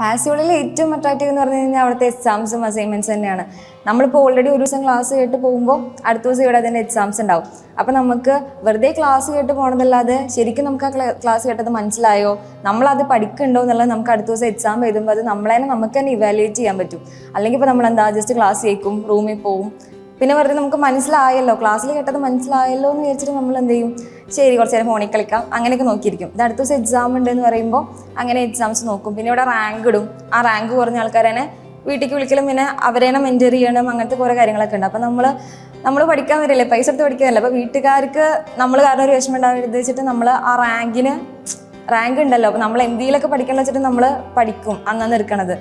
പാസിയോളിൽ ഏറ്റവും അട്രാക്റ്റീവ് എന്ന് പറഞ്ഞു കഴിഞ്ഞാൽ അവിടുത്തെ എക്സാംസും അസൈൻമെന്റ്സ് തന്നെയാണ്. നമ്മളിപ്പോൾ ഓൾറെഡി ഒരു ദിവസം ക്ലാസ് കേട്ട് പോകുമ്പോൾ അടുത്ത ദിവസം ഇവിടെ അതിന്റെ എക്സാംസ് ഉണ്ടാവും. അപ്പോൾ നമുക്ക് വെറുതെ ക്ലാസ് കേട്ട് പോകണമെന്നല്ലാതെ ശരിക്കും നമുക്ക് ആ ക്ലാസ് കേട്ടത് മനസ്സിലായോ? നമ്മളത് പഠിക്കുന്നുണ്ടോ എന്നുള്ളത് നമുക്ക് അടുത്ത ദിവസം എക്സാം എഴുതുമ്പോൾ അത് നമ്മളെ നമുക്ക് തന്നെ ഇവാലുവേറ്റ് ചെയ്യാൻ പറ്റും. അല്ലെങ്കിൽ ഇപ്പോൾ നമ്മൾ എന്താ ജസ്റ്റ് ക്ലാസ് കേൾക്കും റൂമിൽ പോവും. പിന്നെ വെറുതെ നമുക്ക് മനസ്സിലായല്ലോ ക്ലാസ്സിൽ കേട്ടത് മനസ്സിലായല്ലോ എന്ന് വിചാരിച്ചിട്ട് നമ്മൾ എന്ത് ചെയ്യും? ശരി കുറച്ച് നേരം ഫോണിൽ കളിക്കാം. അങ്ങനെയൊക്കെ നോക്കിയിരിക്കും. ഇത് അടുത്ത ദിവസം എക്സാം ഉണ്ട് എന്ന് പറയുമ്പോൾ അങ്ങനെ എക്സാംസ് നോക്കും. പിന്നെ ഇവിടെ റാങ്ക് ഇടും. ആ റാങ്ക് കുറഞ്ഞ ആൾക്കാരെ വീട്ടിലേക്ക് വിളിക്കലും പിന്നെ അവരേനെ മെന്റർ ചെയ്യണം അങ്ങനത്തെ കുറേ കാര്യങ്ങളൊക്കെ ഉണ്ട്. അപ്പം നമ്മൾ നമ്മൾ പഠിക്കാൻ വരില്ലേ? പൈസ എടുത്ത് പഠിക്കാനല്ല അപ്പോൾ വീട്ടുകാർക്ക് നമ്മൾ കാരണം ഒരു വിഷമം ഉണ്ടാവരുത് വെച്ചിട്ട് നമ്മൾ ആ റാങ്കിന് റാങ്ക് ഉണ്ടല്ലോ. അപ്പോൾ നമ്മൾ എന്തെങ്കിലുമൊക്കെ പഠിക്കണം വെച്ചിട്ട് നമ്മൾ പഠിക്കും. അന്നാന്ന് എടുക്കണത്.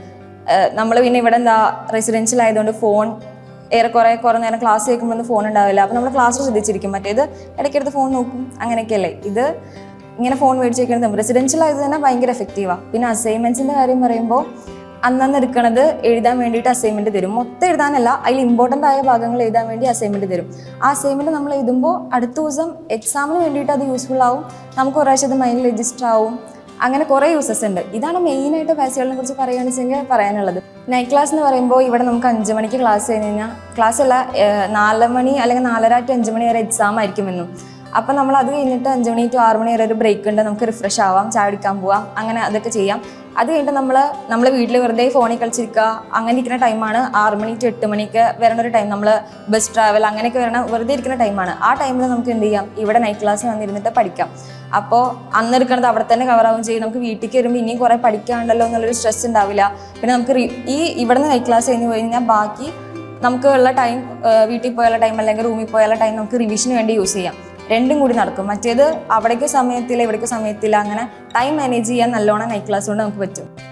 നമ്മൾ പിന്നെ ഇവിടെ എന്താ റെസിഡൻഷ്യൽ ആയതുകൊണ്ട് ഫോൺ ഏറെക്കുറെ കുറേ നേരം ക്ലാസ് കേൾക്കുമ്പോൾ ഫോൺ ഉണ്ടാവില്ല. അപ്പോൾ നമ്മൾ ക്ലാസ് ശ്രദ്ധിച്ചിരിക്കും. മറ്റേത് ഇടയ്ക്കെടുത്ത് ഫോൺ നോക്കും. അങ്ങനെയൊക്കെയല്ലേ? ഇത് ഇങ്ങനെ ഫോൺ മേടിച്ച് വെക്കുന്നത് റെസിഡൻഷ്യൽ ആയത് തന്നെ ഭയങ്കര എഫക്റ്റീവാണ് പിന്നെ അസൈൻമെന്റ്സിന്റെ കാര്യം പറയുമ്പോൾ അന്നന്ന് എടുക്കണത് എഴുതാൻ വേണ്ടിയിട്ട് അസൈൻമെന്റ് തരും. മൊത്തം എഴുതാനല്ല അതിൽ ഇമ്പോർട്ടന്റ് ആയ ഭാഗങ്ങൾ എഴുതാൻ വേണ്ടി അസൈൻമെന്റ് തരും. ആ അസൈൻമെന്റ് നമ്മൾ എഴുതുമ്പോൾ അടുത്ത ദിവസം എക്സാമിന് വേണ്ടിയിട്ട് അത് യൂസ്ഫുൾ ആവും. നമുക്ക് ഒരാഴ്ച അത് മൈൻഡിൽ രജിസ്റ്റർ ആവും. അങ്ങനെ കുറേ യൂസസ് ഉണ്ട്. ഇതാണ് മെയിനായിട്ട് പാസുകളിനെ കുറിച്ച് പറയുകയാണെന്ന് വെച്ചെങ്കിൽ പറയാനുള്ളത്. നൈറ്റ് ക്ലാസ് എന്ന് പറയുമ്പോൾ ഇവിടെ നമുക്ക് അഞ്ച് മണിക്ക് ക്ലാസ് കഴിഞ്ഞ് കഴിഞ്ഞാൽ ക്ലാസ് അല്ല നാല് മണി അല്ലെങ്കിൽ നാലര ടു അഞ്ച് മണി വരെ എക്സാം ആയിരിക്കും എന്നും. അപ്പം നമ്മൾ അത് കഴിഞ്ഞിട്ട് അഞ്ച് മണി ടു ആറ് മണി വരെ ഒരു ബ്രേക്ക് ഉണ്ട്. നമുക്ക് റിഫ്രഷ് ആവാം ചായ കുടിക്കാൻ പോവാം അങ്ങനെ അതൊക്കെ ചെയ്യാം. അത് കഴിഞ്ഞിട്ട് നമ്മൾ നമ്മൾ വീട്ടിൽ വെറുതെ ഫോണിൽ കളിച്ചിരിക്കുക അങ്ങനെ ഇരിക്കുന്ന ടൈമാണ് ആറ് മണി ടു എട്ട് മണിക്ക് വരണ ഒരു ടൈം നമ്മൾ ബസ് ട്രാവൽ അങ്ങനെയൊക്കെ വരണ വെറുതെ ഇരിക്കുന്ന ടൈമാണ് ആ ടൈമിൽ നമുക്ക് എന്ത് ചെയ്യാം? ഇവിടെ നൈറ്റ് ക്ലാസ് വന്നിരുന്നിട്ട് പഠിക്കാം. അപ്പോൾ അന്ന് എടുക്കുന്നത് അവിടെ തന്നെ ആവുകയും ചെയ്യും. നമുക്ക് വീട്ടിലേക്ക് വരുമ്പോൾ ഇനിയും കുറേ പഠിക്കാനുണ്ടല്ലോ എന്നുള്ളൊരു സ്ട്രെസ് ഉണ്ടാവില്ല. പിന്നെ നമുക്ക് ഈ ഇവിടെ നിന്ന് നൈറ്റ് ക്ലാസ് കഴിഞ്ഞ് പോയി കഴിഞ്ഞാൽ ബാക്കി നമുക്ക് ഉള്ള ടൈം വീട്ടിൽ പോയുള്ള ടൈം അല്ലെങ്കിൽ റൂമിൽ പോയുള്ള ടൈം നമുക്ക് റിവിഷന് വേണ്ടി യൂസ് ചെയ്യാം. രണ്ടും കൂടി നടക്കും. മറ്റേത് അവിടേക്ക് സമയത്തില്ല ഇവിടേക്ക് സമയത്തില്ല. അങ്ങനെ ടൈം മാനേജ് ചെയ്യാൻ നല്ലോണം നൈറ്റ് ക്ലാസ് കൊണ്ട് നമുക്ക് പറ്റും.